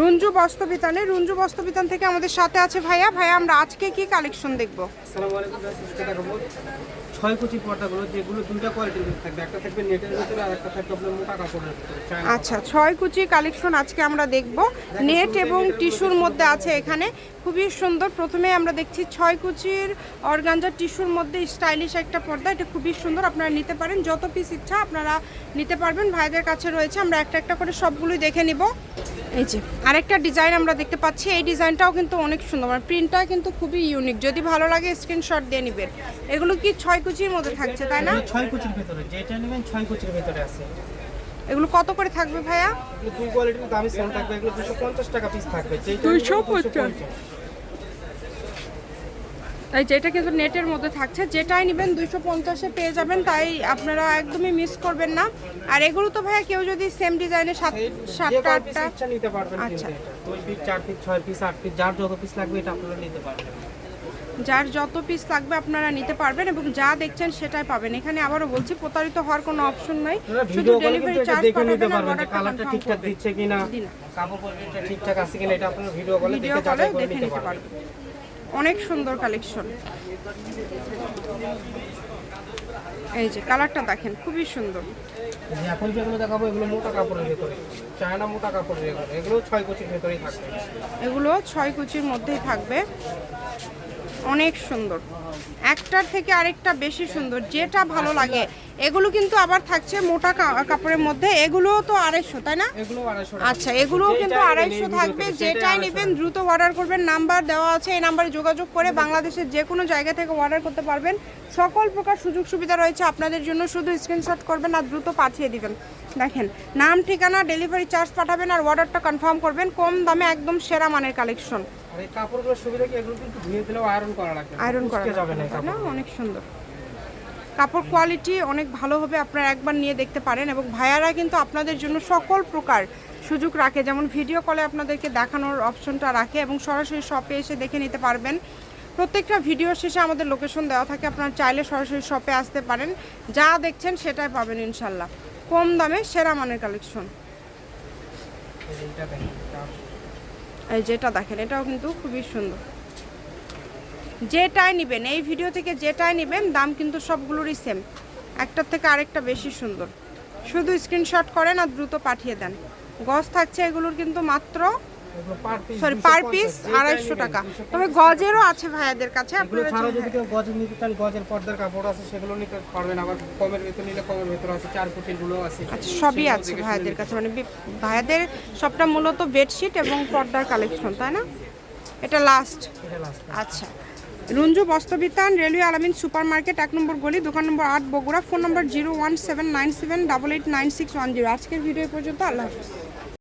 রঞ্জু বস্ত্রবিতানে রঞ্জু বস্ত্রবিতান থেকে আমাদের সাথে আছে ভাইয়া। ভাইয়া আমরা আজকে কি কালেকশন দেখব? আসসালামু আলাইকুম দেখাবো ছয় কুচি পর্দাগুলো যেগুলো দুইটা কোয়ালিটির ভিতরে থাকবে। একটা থাকবে নেটের ভিতরে আর একটা থাকবে আপনার মোটা কাপড়ের ভিতরে আচ্ছা ছয় কুচি কালেকশন আজকে আমরা দেখব। নেট এবং টিস্যুর মধ্যে আছে এখানে। খুবই সুন্দর। প্রথমে আমরা দেখছি ছয় কুচির অর্গানজা টিস্যুর মধ্যে স্টাইলিশ একটা পর্দা। এটা খুবই সুন্দর আপনারা নিতে পারেন। যত পিস ইচ্ছা আপনারা নিতে পারবেন। ভাইদের কাছে রয়েছে। আমরা একটা একটা করে সবগুলোই দেখে নিব। এই যে আরেকটা ডিজাইন আমরা দেখতে পাচ্ছি। এই ডিজাইনটাও কিন্তু অনেক সুন্দর। মানে প্রিন্টটা কিন্তু খুবই ইউনিক যদি ভালো লাগে স্ক্রিনশট দিয়ে নেবেন। এগুলো কি ছয় কুচির মধ্যে থাকছে তাই না? ছয় কুচির ভিতরে। যেটা নেবেন ছয় কুচির ভিতরে আছে। এগুলো কত করে থাকবে ভাইয়া? দুই কোয়ালিটির দামি সেম থাকবে। এগুলো দুশো পঞ্চাশ টাকা পিস থাকবে। যেটা 250 তাই যেটা কিন্তু নেটের মধ্যে থাকছে। যেটাই নেবেন দুইশো পঞ্চাশে পেয়ে যাবেন তাই আপনারা একদমই মিস করবেন না। আর এগুলো তো ভাইয়া কেউ যদি সেম ডিজাইনের সাত সাতটা আটটা নিতে পারবেন আচ্ছা। দুই পিস চার পিস ছয় পিস আট পিস যার যত পিস লাগবে এটা আপনারা নিতে পারবেন। যার যত পিস লাগবে আপনারা নিতে পারবেন এবং যা দেখছেন সেটাই পাবেন। এখানে আবারও বলছি প্রতারিত হওয়ার কোনো অপশন নাই। শুধু ডেলিভারি চার্জ পাঠাবেন আর পারবেন অর্ডারটা কালারটা ঠিকঠাক দিচ্ছে কিনা কাপড় কোয়ালিটিটা ঠিকঠাক আছে কিনা এটা আপনারা ভিডিও কলে দেখে যাচাই করে নিতে পারবেন। অনেক সুন্দর কালেকশন এই যে কালারটা দেখেন খুবই সুন্দর। এখন যেগুলো দেখাবো এগুলো মোটা কাপড়ের ভেতরে। চায়না মোটা কাপড়ের এগুলো। এগুলো ছয় কুচির ভেতরেই থাকবে। এগুলো ছয় কুচির মধ্যেই থাকবে। অনেক সুন্দর। একটার থেকে আরেকটা বেশি সুন্দর যেটা ভালো লাগে। এগুলো কিন্তু আবার থাকছে মোটা কাপড়ের মধ্যে। এগুলো তো আড়াইশো তাই না? আচ্ছা এগুলোও কিন্তু আড়াইশো থাকবে। যেটাই নেবেন দ্রুত অর্ডার করবেন। নাম্বার দেওয়া আছে এই নাম্বারে যোগাযোগ করে বাংলাদেশের যে কোনো জায়গা থেকে অর্ডার করতে পারবেন। সকল প্রকার সুযোগ সুবিধা রয়েছে আপনাদের জন্য। শুধু স্ক্রিনশট করবেন আর দ্রুত পাঠিয়ে দিবেন। দেখেন নাম ঠিকানা ডেলিভারি চার্জ পাঠাবেন আর অর্ডারটা কনফার্ম করবেন। কম দামে একদম সেরা মানের কালেকশন আর এই কাপড়গুলোর সুবিধা কি? এগুলো কিন্তু ধুয়ে দিলেও আয়রন করা লাগবে আয়রন করা যাবে না অনেক সুন্দর। কাপড় কোয়ালিটি অনেক ভালো হবে আপনারা একবার নিয়ে দেখতে পারেন এবং ভাইয়ারা কিন্তু আপনাদের জন্য সকল প্রকার সুযোগ রাখে। যেমন ভিডিও কলে আপনাদেরকে দেখানোর অপশনটা রাখে এবং সরাসরি শপে এসে দেখে নিতে পারবেন। প্রত্যেকটা ভিডিও শেষে আমাদের লোকেশন দেওয়া থাকে আপনারা চাইলে সরাসরি শপে আসতে পারেন। যা দেখছেন সেটাই পাবেন ইনশাল্লাহ কম দামে সেরা মানের কালেকশন যেটা দেখেন, এটাও কিন্তু খুবই সুন্দর। যেটাই নেবেন, এই ভিডিও থেকে যেটাই নেবেন, দাম কিন্তু সবগুলোরই সেম একটার থেকে আরেকটা বেশি সুন্দর। শুধু স্ক্রিনশট করেন আর দ্রুত পাঠিয়ে দেন। গজ থাকছে এগুলোর কিন্তু মাত্র সরি পার পিস আড়াইশো টাকা। তবে গজেরও আছে ভাইয়াদের কাছে এগুলো আপনারা ছাড়াও চাইলে- যদি কেউ গজের নিতে চান গজের পর্দার কাপড় আছে সেগুলো নিতে পারবেন। আবার কমের ভেতর নিলে কমের ভেতর আছে চার কুচিরগুলো আছে। আচ্ছা সবই আছে ভাইয়াদের কাছে। মানে ভাইয়াদের সবটা মূলত বেডশিট এবং পর্দার কালেকশন তাই না? এটা লাস্ট। আচ্ছা। Ranju Bastrabitan railway Alamin super market এক নম্বর গলি দোকান নম্বর আট Bogura phone number zero one seven nine seven double eight nine six one zero আজকের ভিডিও পর্যন্ত আল্লাহ হাফিজ।